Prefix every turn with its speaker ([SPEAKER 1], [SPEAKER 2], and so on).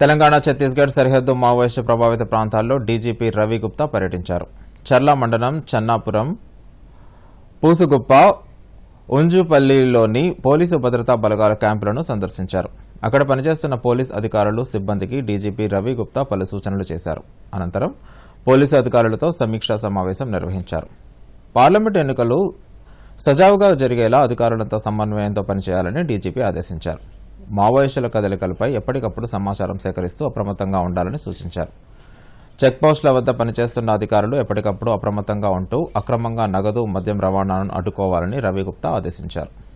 [SPEAKER 1] తెలంగాణ ఛత్తీస్గఢ్ సరిహద్దు మావోయిస్టు ప్రభావిత ప్రాంతాల్లో డీజీపీ రవి గుప్తా పర్యటించారు. చర్ల మండలం చెన్నాపురం పూసుగుప్ప ఉంజుపల్లిలోని పోలీసు భద్రతా బలగాల క్యాంపులను సందర్శించారు. అక్కడ పనిచేస్తున్న పోలీస్ అధికారులు సిబ్బందికి డీజీపీ రవి గుప్తా పలు సూచనలు చేశారు. అనంతరం పోలీసు అధికారులతో సమీక్షా సమావేశం నిర్వహించారు. పార్లమెంట్ ఎన్నికలు సజావుగా జరిగేలా అధికారులతో సమన్వయంతో పనిచేయాలని డీజీపీ ఆదేశించారు. మావోయిస్టుల కదలికలపై ఎప్పటికప్పుడు సమాచారం సేకరిస్తూ అప్రమత్తంగా ఉండాలని సూచించారు. చెక్పోస్టుల వద్ద పనిచేస్తున్న అధికారులు ఎప్పటికప్పుడు అప్రమత్తంగా ఉంటూ అక్రమంగా నగదు మద్యం రవాణాను అడ్డుకోవాలని రవిగుప్తా ఆదేశించారు.